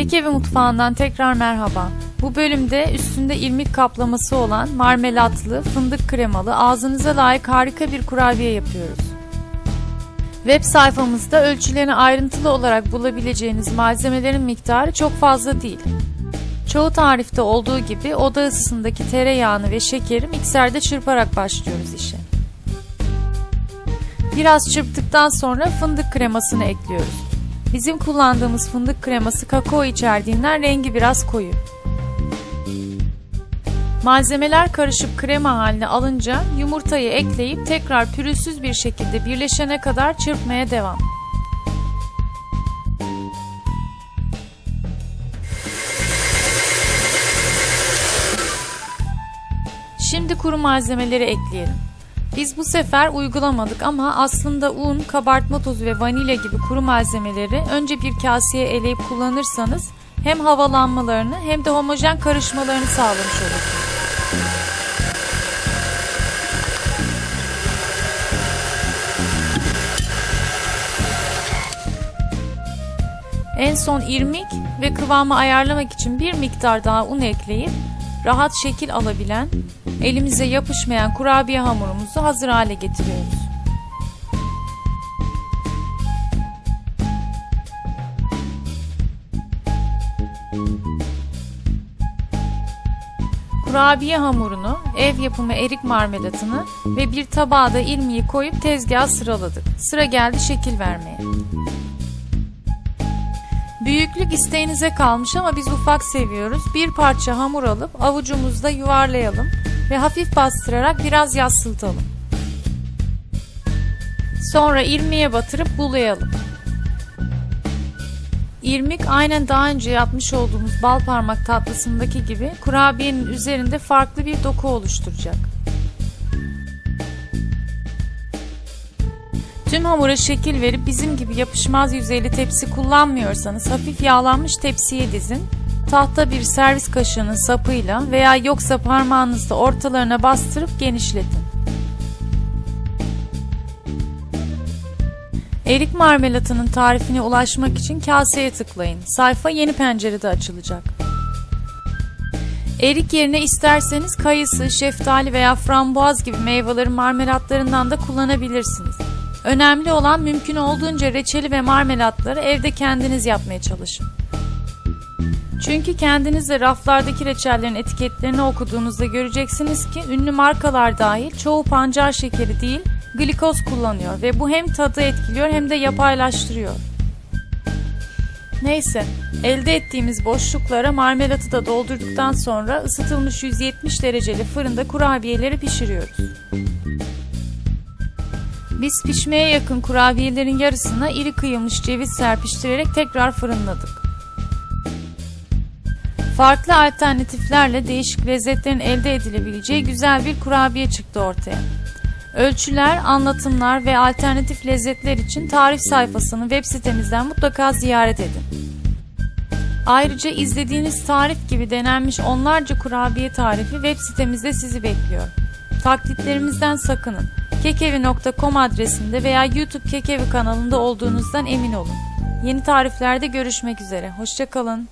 Kekevi mutfağından tekrar merhaba. Bu bölümde üstünde irmik kaplaması olan marmelatlı, fındık kremalı, ağzınıza layık harika bir kurabiye yapıyoruz. Web sayfamızda ölçülerini ayrıntılı olarak bulabileceğiniz malzemelerin miktarı çok fazla değil. Çoğu tarifte olduğu gibi oda ısısındaki tereyağını ve şekeri mikserde çırparak başlıyoruz işe. Biraz çırptıktan sonra fındık kremasını ekliyoruz. Bizim kullandığımız fındık kreması kakao içerdiğinden rengi biraz koyu. Malzemeler karışıp krema haline alınca yumurtayı ekleyip tekrar pürüzsüz bir şekilde birleşene kadar çırpmaya devam. Şimdi kuru malzemeleri ekleyelim. Biz bu sefer uygulamadık ama aslında un, kabartma tozu ve vanilya gibi kuru malzemeleri önce bir kaseye eleyip kullanırsanız hem havalanmalarını hem de homojen karışmalarını sağlamış olursunuz. En son irmik ve kıvamı ayarlamak için bir miktar daha un ekleyip rahat şekil alabilen, elimize yapışmayan kurabiye hamurumuzu hazır hale getiriyoruz. Kurabiye hamurunu, ev yapımı erik marmelatını ve bir tabağa da irmiği koyup tezgaha sıraladık. Sıra geldi şekil vermeye. Büyüklük isteğinize kalmış ama biz ufak seviyoruz. Bir parça hamur alıp avucumuzda yuvarlayalım ve hafif bastırarak biraz yassıltalım. Sonra irmiğe batırıp bulayalım. İrmik aynen daha önce yapmış olduğumuz bal parmak tatlısındaki gibi kurabiyenin üzerinde farklı bir doku oluşturacak. Tüm hamura şekil verip bizim gibi yapışmaz yüzeyli tepsi kullanmıyorsanız hafif yağlanmış tepsiye dizin. Tahta bir servis kaşığının sapıyla veya yoksa parmağınızla ortalarına bastırıp genişletin. Erik marmelatının tarifine ulaşmak için kaseye tıklayın. Sayfa yeni pencerede açılacak. Erik yerine isterseniz kayısı, şeftali veya frambuaz gibi meyvelerin marmelatlarından da kullanabilirsiniz. Önemli olan mümkün olduğunca reçeli ve marmelatları evde kendiniz yapmaya çalışın. Çünkü kendiniz de raflardaki reçellerin etiketlerini okuduğunuzda göreceksiniz ki ünlü markalar dahil çoğu pancar şekeri değil glikoz kullanıyor ve bu hem tadı etkiliyor hem de yapaylaştırıyor. Neyse, elde ettiğimiz boşluklara marmelatı da doldurduktan sonra ısıtılmış 170 dereceli fırında kurabiyeleri pişiriyoruz. Biz pişmeye yakın kurabiyelerin yarısına iri kıyılmış ceviz serpiştirerek tekrar fırınladık. Farklı alternatiflerle değişik lezzetlerin elde edilebileceği güzel bir kurabiye çıktı ortaya. Ölçüler, anlatımlar ve alternatif lezzetler için tarif sayfasını web sitemizden mutlaka ziyaret edin. Ayrıca izlediğiniz tarif gibi denenmiş onlarca kurabiye tarifi web sitemizde sizi bekliyor. Taklitlerimizden sakının. kekevi.com adresinde veya YouTube Kekevi kanalında olduğunuzdan emin olun. Yeni tariflerde görüşmek üzere. Hoşçakalın.